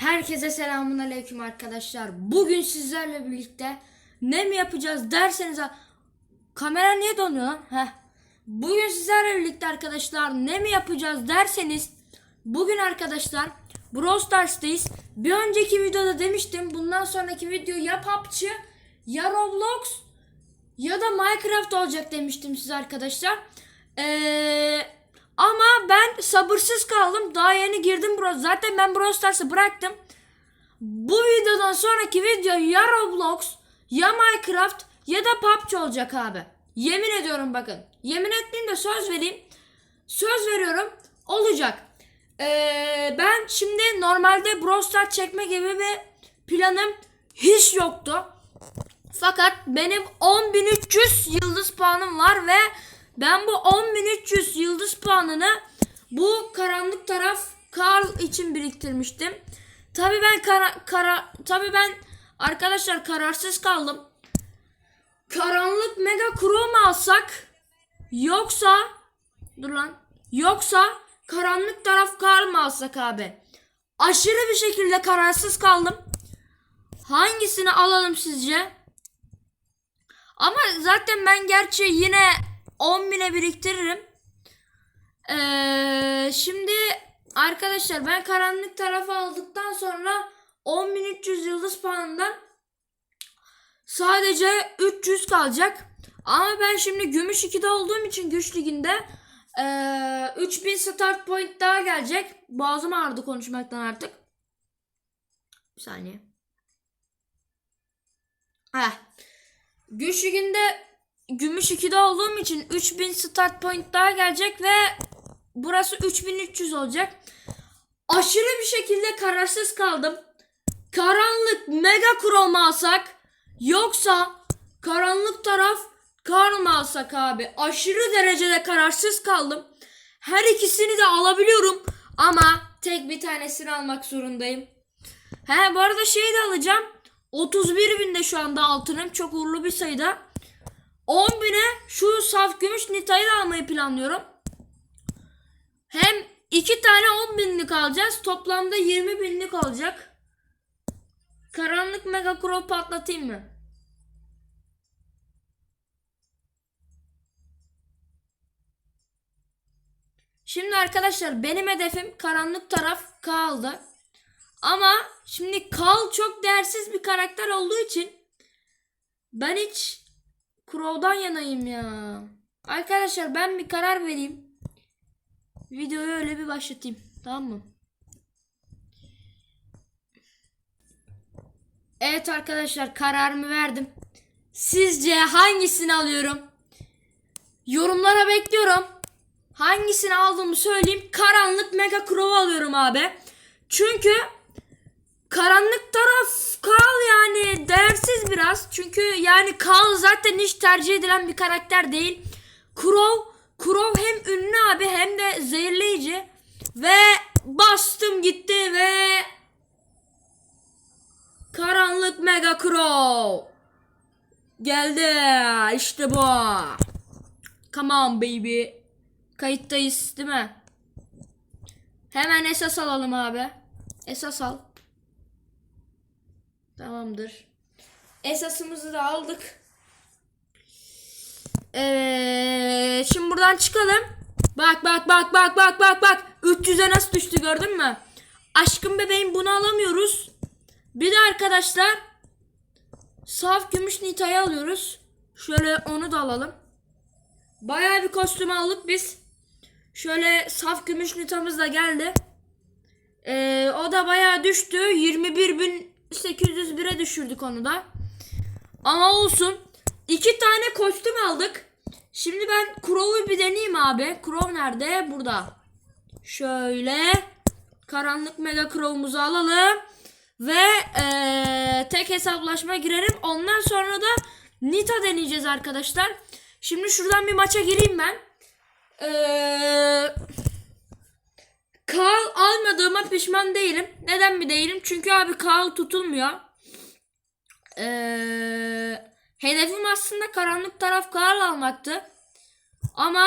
Herkese selamun aleyküm arkadaşlar. Bugün sizlerle birlikte ne mi yapacağız derseniz kamera niye donuyor lan? Heh. Bugün sizlerle birlikte arkadaşlar ne mi yapacağız derseniz bugün arkadaşlar Brawl Stars'tayız. Bir önceki videoda demiştim bundan sonraki video ya PUBG ya Roblox ya da Minecraft olacak demiştim size arkadaşlar. Eee ama ben sabırsız kaldım. Daha yeni girdim bro. Zaten ben Brawl Stars'ı bıraktım. Bu videodan sonraki video ya Roblox ya Minecraft ya da PUBG olacak abi. Yemin ediyorum bakın. Yemin ettiğimde söz vereyim. Söz veriyorum olacak. Ee, ben şimdi normalde Brawl Stars çekme gibi bir planım hiç yoktu. Fakat benim 10.300 yıldız puanım var ve ben bu 10.300 yıldız puanını bu karanlık taraf Karl için biriktirmiştim. Tabi ben kara, kara tabi ben arkadaşlar kararsız kaldım. Karanlık Mega Crow mu alsak yoksa dur lan yoksa karanlık taraf Karl mı alsak abi? Aşırı bir şekilde kararsız kaldım. Hangisini alalım sizce? Ama zaten ben gerçi yine 10 bine biriktiririm. Ee, şimdi arkadaşlar ben karanlık tarafı aldıktan sonra 10.300 yıldız puanından sadece 300 kalacak. Ama ben şimdi gümüş 2'de olduğum için güç liginde ee, 3000 start point daha gelecek. Boğazım ağrıdı konuşmaktan artık. Bir saniye. Heh. Güç liginde gümüş 2'de olduğum için 3000 start point daha gelecek ve burası 3300 olacak. Aşırı bir şekilde kararsız kaldım. Karanlık mega crow mu alsak yoksa karanlık taraf kar mı alsak abi? Aşırı derecede kararsız kaldım. Her ikisini de alabiliyorum ama tek bir tanesini almak zorundayım. He bu arada şeyi de alacağım. 31 binde şu anda altınım. Çok uğurlu bir sayıda. 10 bine şu saf gümüş Nita'yı da almayı planlıyorum. Hem iki tane 10 binlik alacağız. Toplamda 20 binlik olacak. Karanlık Mega Crow patlatayım mı? Şimdi arkadaşlar benim hedefim karanlık taraf kaldı. Ama şimdi Kal çok değersiz bir karakter olduğu için ben hiç Crow'dan yanayım ya. Arkadaşlar ben bir karar vereyim. Videoyu öyle bir başlatayım. Tamam mı? Evet arkadaşlar kararımı verdim. Sizce hangisini alıyorum? Yorumlara bekliyorum. Hangisini aldığımı söyleyeyim. Karanlık Mega Crow alıyorum abi. Çünkü karanlık taraf Kal yani değersiz biraz. Çünkü yani Kal zaten hiç tercih edilen bir karakter değil. Crow, Crow hem ünlü abi hem de zehirleyici. Ve bastım gitti ve Karanlık Mega Crow. Geldi. İşte bu. Come on baby. Kayıttayız değil mi? Hemen esas alalım abi. Esas al. Tamamdır. Esasımızı da aldık. Evet. Şimdi buradan çıkalım. Bak bak bak bak bak bak bak. 300'e nasıl düştü gördün mü? Aşkım bebeğim bunu alamıyoruz. Bir de arkadaşlar saf gümüş nitayı alıyoruz. Şöyle onu da alalım. Bayağı bir kostüm aldık biz. Şöyle saf gümüş nitamız da geldi. Ee, o da bayağı düştü. 21.801'e düşürdük onu da. Ama olsun. İki tane kostüm aldık. Şimdi ben Crow'u bir deneyeyim abi. Crow nerede? Burada. Şöyle. Karanlık Mega Crow'umuzu alalım. Ve ee, tek hesaplaşma girerim. Ondan sonra da Nita deneyeceğiz arkadaşlar. Şimdi şuradan bir maça gireyim ben. Eee... Karl almadığıma pişman değilim. Neden mi değilim? Çünkü abi Karl tutulmuyor. Ee, hedefim aslında karanlık taraf Karl almaktı. Ama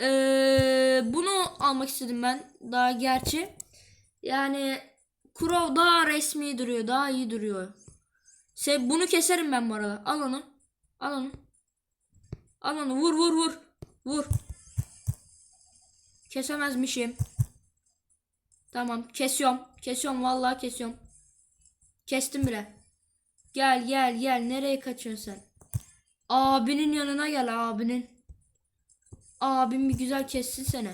ee, bunu almak istedim ben daha gerçi. Yani Crow daha resmi duruyor. Daha iyi duruyor. Se bunu keserim ben bu arada. Al onu. Al onu. Al onu. Vur vur vur. Vur. Kesemezmişim. Tamam. Kesiyorum. Kesiyorum. Vallahi kesiyorum. Kestim bile. Gel gel gel. Nereye kaçıyorsun sen? Abinin yanına gel abinin. Abim bir güzel kessin seni.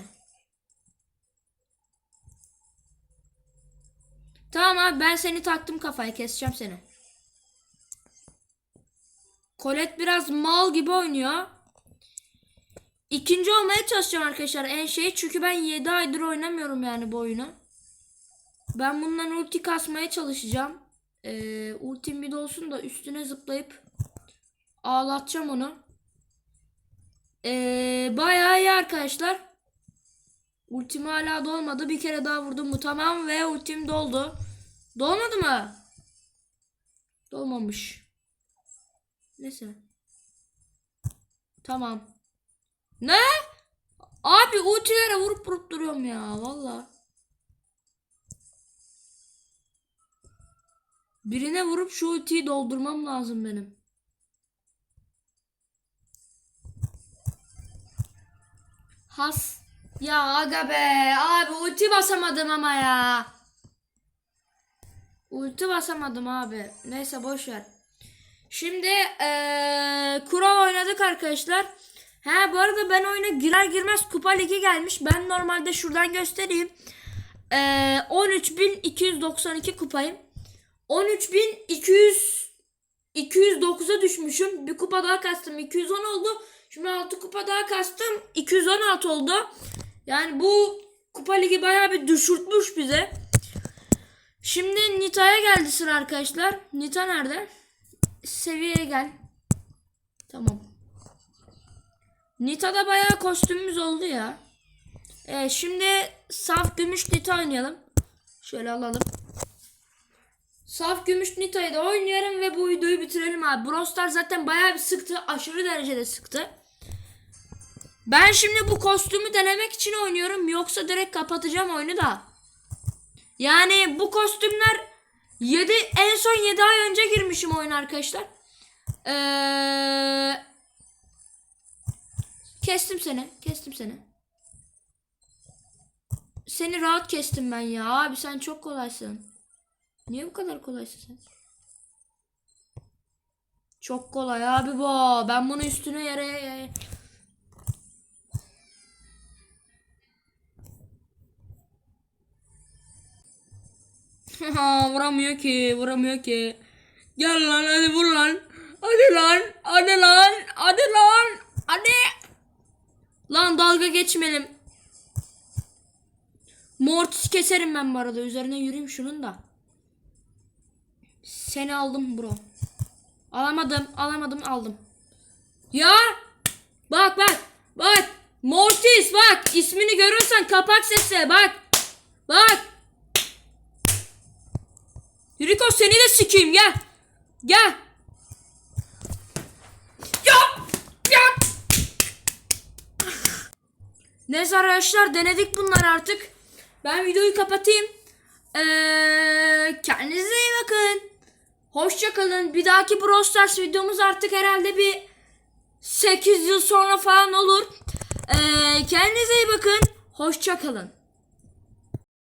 Tamam abi ben seni taktım kafaya keseceğim seni. Colette biraz mal gibi oynuyor. İkinci olmaya çalışacağım arkadaşlar en şey çünkü ben 7 aydır oynamıyorum yani bu oyunu. Ben bundan ulti kasmaya çalışacağım. Ee, ultim bir de olsun da üstüne zıplayıp ağlatacağım onu. Ee, bayağı iyi arkadaşlar. Ultim hala dolmadı. Bir kere daha vurdum bu tamam ve ultim doldu. Dolmadı mı? Dolmamış. Neyse. Tamam. Ne? Abi ultilere vurup vurup duruyorum ya valla. Birine vurup şu ultiyi doldurmam lazım benim. Has. Ya aga be. Abi ulti basamadım ama ya. Ulti basamadım abi. Neyse boş ver. Şimdi eee kura oynadık arkadaşlar. Ha bu arada ben oyuna girer girmez kupa ligi gelmiş. Ben normalde şuradan göstereyim. Eee 13.292 kupayım. 13.200 209'a düşmüşüm. Bir kupa daha kastım. 210 oldu. Şimdi 6 kupa daha kastım. 216 oldu. Yani bu kupa ligi bayağı bir düşürtmüş bize. Şimdi Nita'ya geldi sıra arkadaşlar. Nita nerede? Seviyeye gel. Tamam. Nita'da bayağı kostümümüz oldu ya. Evet, şimdi saf gümüş Nita oynayalım. Şöyle alalım. Saf gümüş Nita'yı da oynayalım ve bu videoyu bitirelim abi. Brawl zaten bayağı bir sıktı. Aşırı derecede sıktı. Ben şimdi bu kostümü denemek için oynuyorum. Yoksa direkt kapatacağım oyunu da. Yani bu kostümler 7 en son 7 ay önce girmişim oyun arkadaşlar. Ee, kestim seni. Kestim seni. Seni rahat kestim ben ya. Abi sen çok kolaysın. Niye bu kadar kolaysın sen? Çok kolay abi bu. Ben bunu üstüne yere vuramıyor ki, vuramıyor ki. Gel lan hadi vur lan. Hadi lan, hadi lan, hadi lan, hadi. Lan dalga geçmeyelim. Mortis keserim ben bu arada. Üzerine yürüyeyim şunun da. Seni aldım bro. Alamadım, alamadım, aldım. Ya! Bak bak, bak. Mortis bak. ismini görürsen kapak sesi bak. Bak. Rico seni de sikeyim gel. Gel. Ya! Ya! Neyse arkadaşlar denedik bunlar artık. Ben videoyu kapatayım. Ee, kendinize iyi bakın. Hoşça kalın. Bir dahaki Brawl videomuz artık herhalde bir 8 yıl sonra falan olur. Ee, kendinize iyi bakın. Hoşça kalın.